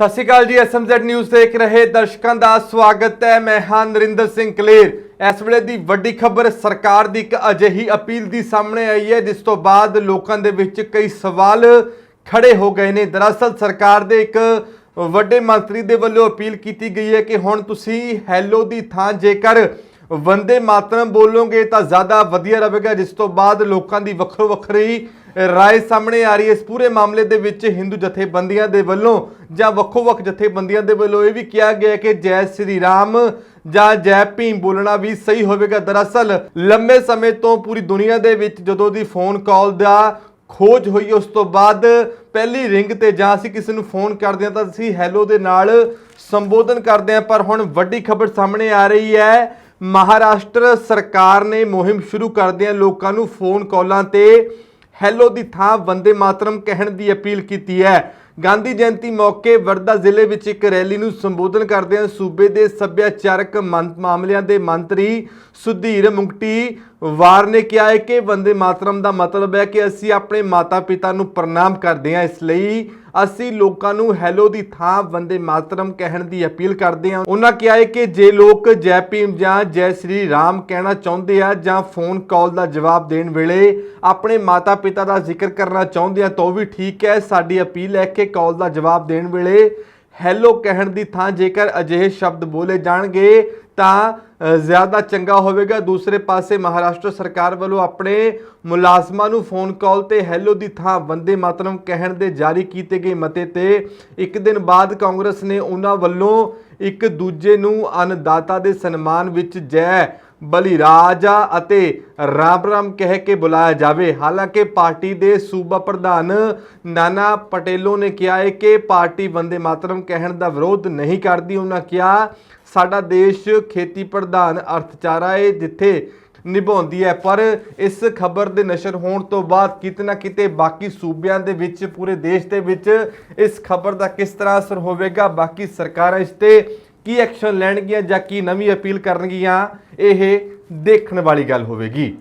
ਸਤਿ ਸ਼੍ਰੀ ਅਕਾਲ ਜੀ SMZ news ਦੇਖ ਰਹੇ ਦਰਸ਼ਕਾਂ ਦਾ ਸਵਾਗਤ ਹੈ। ਮੈਂ ਹਾਂ ਨਰਿੰਦਰ ਸਿੰਘ ਕਲੇਰ। ਇਸ ਵੇਲੇ ਦੀ ਵੱਡੀ ਖਬਰ ਸਰਕਾਰ ਦੀ ਇੱਕ ਅਜਿਹੀ ਅਪੀਲ ਦੀ ਸਾਹਮਣੇ ਆਈ ਹੈ, ਜਿਸ ਤੋਂ ਬਾਅਦ ਲੋਕਾਂ ਦੇ ਵਿੱਚ ਕਈ ਸਵਾਲ ਖੜੇ ਹੋ ਗਏ ਨੇ। ਦਰਅਸਲ ਸਰਕਾਰ ਦੇ ਇੱਕ ਵੱਡੇ ਮੰਤਰੀ ਦੇ ਵੱਲੋਂ ਅਪੀਲ ਕੀਤੀ ਗਈ ਹੈ ਕਿ ਹੁਣ ਤੁਸੀਂ ਹੈਲੋ ਦੀ ਥਾਂ ਜੇਕਰ ਵੰਦੇ ਮਾਤਰਮ ਬੋਲੋਗੇ ਤਾਂ ਜ਼ਿਆਦਾ ਵਧੀਆ ਰਹੇਗਾ, ਜਿਸ ਤੋਂ ਬਾਅਦ ਲੋਕਾਂ ਦੀ ਵੱਖਰੋ ਵੱਖਰੀ ਰਾਏ ਸਾਹਮਣੇ ਆ ਰਹੀ ਹੈ। ਇਸ ਪੂਰੇ ਮਾਮਲੇ ਦੇ ਵਿੱਚ ਹਿੰਦੂ ਜਥੇਬੰਦੀਆਂ ਦੇ ਵੱਲੋਂ ਜਾਂ ਵੱਖੋ ਵੱਖ ਜਥੇਬੰਦੀਆਂ ਦੇ ਵੱਲੋਂ ਇਹ ਵੀ ਕਿਹਾ ਗਿਆ ਕਿ ਜੈ ਸ੍ਰੀ ਰਾਮ ਜਾਂ ਜੈ ਭੀਮ ਬੋਲਣਾ ਵੀ ਸਹੀ ਹੋਵੇਗਾ। ਦਰਅਸਲ ਲੰਬੇ ਸਮੇਂ ਤੋਂ ਪੂਰੀ ਦੁਨੀਆ ਦੇ ਵਿੱਚ ਜਦੋਂ ਦੀ ਫੋਨ ਕਾਲ ਦਾ ਖੋਜ ਹੋਈ, ਉਸ ਤੋਂ ਬਾਅਦ ਪਹਿਲੀ ਰਿੰਗ ਤੇ ਜਾਂ ਅਸੀਂ ਕਿਸੇ ਨੂੰ ਫੋਨ ਕਰਦੇ ਹਾਂ ਤਾਂ ਅਸੀਂ ਹੈਲੋ ਦੇ ਨਾਲ ਸੰਬੋਧਨ ਕਰਦੇ ਹਾਂ। ਪਰ ਹੁਣ ਵੱਡੀ ਖਬਰ ਸਾਹਮਣੇ ਆ ਰਹੀ ਹੈ। ਮਹਾਰਾਸ਼ਟਰ ਸਰਕਾਰ ਨੇ ਮੁਹਿੰਮ ਸ਼ੁਰੂ ਕਰਦਿਆਂ ਲੋਕਾਂ ਨੂੰ ਫੋਨ ਕਾਲਾਂ ਤੇ ਹੈਲੋ ਦੀ ਥਾਂ ਵੰਦੇ ਮਾਤਰਮ ਕਹਿਣ ਦੀ ਅਪੀਲ ਕੀਤੀ ਹੈ। ਗਾਂਧੀ ਜਯੰਤੀ ਮੌਕੇ ਵਰਦਾ ਜ਼ਿਲ੍ਹੇ ਵਿੱਚ ਇੱਕ ਰੈਲੀ ਨੂੰ ਸੰਬੋਧਨ ਕਰਦਿਆਂ ਸੂਬੇ ਦੇ ਸੱਭਿਆਚਾਰਕ ਮੰ- ਮਾਮਲਿਆਂ ਦੇ ਮੰਤਰੀ ਸੁਧੀਰ ਮੁੰਗਟੀ ਵਾਰ ਨੇ ਕਿਹਾ ਹੈ ਕਿ ਵੰਦੇ ਮਾਤਰਮ ਦਾ ਮਤਲਬ ਹੈ ਕਿ ਅਸੀਂ ਆਪਣੇ ਮਾਤਾ-ਪਿਤਾ ਨੂੰ ਪ੍ਰਣਾਮ ਕਰਦੇ ਹਾਂ। ਇਸ ਲਈ ਅਸੀਂ ਲੋਕਾਂ ਨੂੰ ਹੈਲੋ ਦੀ ਥਾਂ ਵੰਦੇ ਮਾਤਰਮ ਕਹਿਣ ਦੀ ਅਪੀਲ ਕਰਦੇ ਹਾਂ। ਉਹਨਾਂ ਕਿਹਾ ਹੈ ਕਿ ਜੇ ਲੋਕ ਜੈ ਭੀਮ ਜਾਂ ਜੈ ਸ੍ਰੀ ਰਾਮ ਕਹਿਣਾ ਚਾਹੁੰਦੇ ਆ ਜਾਂ ਫੋਨ ਕਾਲ ਦਾ ਜਵਾਬ ਦੇਣ ਵੇਲੇ ਆਪਣੇ ਮਾਤਾ-ਪਿਤਾ ਦਾ ਜ਼ਿਕਰ ਕਰਨਾ ਚਾਹੁੰਦੇ ਆ, ਤਾਂ ਉਹ ਵੀ ਠੀਕ ਹੈ। ਸਾਡੀ ਅਪੀਲ ਹੈ ਕਿ ਕਾਲ ਦਾ ਜਵਾਬ ਦੇਣ ਵੇਲੇ ਹੈਲੋ ਕਹਿਣ ਦੀ ਥਾਂ ਜੇਕਰ ਅਜਿਹੇ ਸ਼ਬਦ ਬੋਲੇ ਜਾਣਗੇ, ਤਾਂ ਜ਼ਿਆਦਾ ਚੰਗਾ ਹੋਵੇਗਾ। ਦੂਸਰੇ ਪਾਸੇ ਮਹਾਰਾਸ਼ਟਰ ਸਰਕਾਰ ਵੱਲੋਂ ਆਪਣੇ ਮੁਲਾਜ਼ਮਾਂ ਨੂੰ ਫੋਨ ਕਾਲ ਤੇ ਹੈਲੋ ਦੀ ਥਾਂ ਵੰਦੇ ਮਾਤਰਮ ਕਹਿਣ ਦੇ ਜਾਰੀ ਕੀਤੇ ਗਏ ਮਤੇ ਤੇ ਇੱਕ ਦਿਨ ਬਾਅਦ ਕਾਂਗਰਸ ਨੇ ਉਹਨਾਂ ਵੱਲੋਂ ਇੱਕ ਦੂਜੇ ਨੂੰ ਅਨਦਾਤਾ ਦੇ ਸਨਮਾਨ ਵਿੱਚ ਜੈ ਬਲੀ ਰਾਜਾ ਅਤੇ ਰਾਮ ਰਾਮ ਕਹਿ ਕੇ ਬੁਲਾਇਆ ਜਾਵੇ। ਹਾਲਾਂਕਿ ਪਾਰਟੀ ਦੇ ਸੂਬਾ ਪ੍ਰਧਾਨ ਨਾਨਾ ਪਟੇਲੋ ਨੇ ਕਿਹਾ ਹੈ ਕਿ ਪਾਰਟੀ ਬੰਦੇ ਮਾਤਰਮ ਕਹਿਣ ਦਾ ਵਿਰੋਧ ਨਹੀਂ ਕਰਦੀ। ਉਹਨਾਂ ਕਿਹਾ, ਸਾਡਾ ਦੇਸ਼ ਖੇਤੀ ਪ੍ਰਧਾਨ ਅਰਥਚਾਰਾ ਹੈ ਜਿੱਥੇ ਨਿਭਾਉਂਦੀ ਹੈ। ਪਰ ਇਸ ਖਬਰ ਦੇ ਨਸ਼ਰ ਹੋਣ ਤੋਂ ਬਾਅਦ ਕਿਤੇ ਨਾ ਕਿਤੇ ਬਾਕੀ ਸੂਬਿਆਂ ਦੇ ਵਿੱਚ, ਪੂਰੇ ਦੇਸ਼ ਦੇ ਵਿੱਚ ਇਸ ਖਬਰ ਦਾ ਕਿਸ ਤਰ੍ਹਾਂ ਅਸਰ ਹੋਵੇਗਾ? ਬਾਕੀ ਸਰਕਾਰਾਂ ਇਸ ਤੇ ਕੀ ਐਕਸ਼ਨ ਲੈਣਗੀਆਂ ਜਾਂ ਕੀ ਨਵੀਂ ਅਪੀਲ ਕਰਨਗੀਆਂ ਇਹ ਦੇਖਣ ਵਾਲੀ ਗੱਲ ਹੋਵੇਗੀ।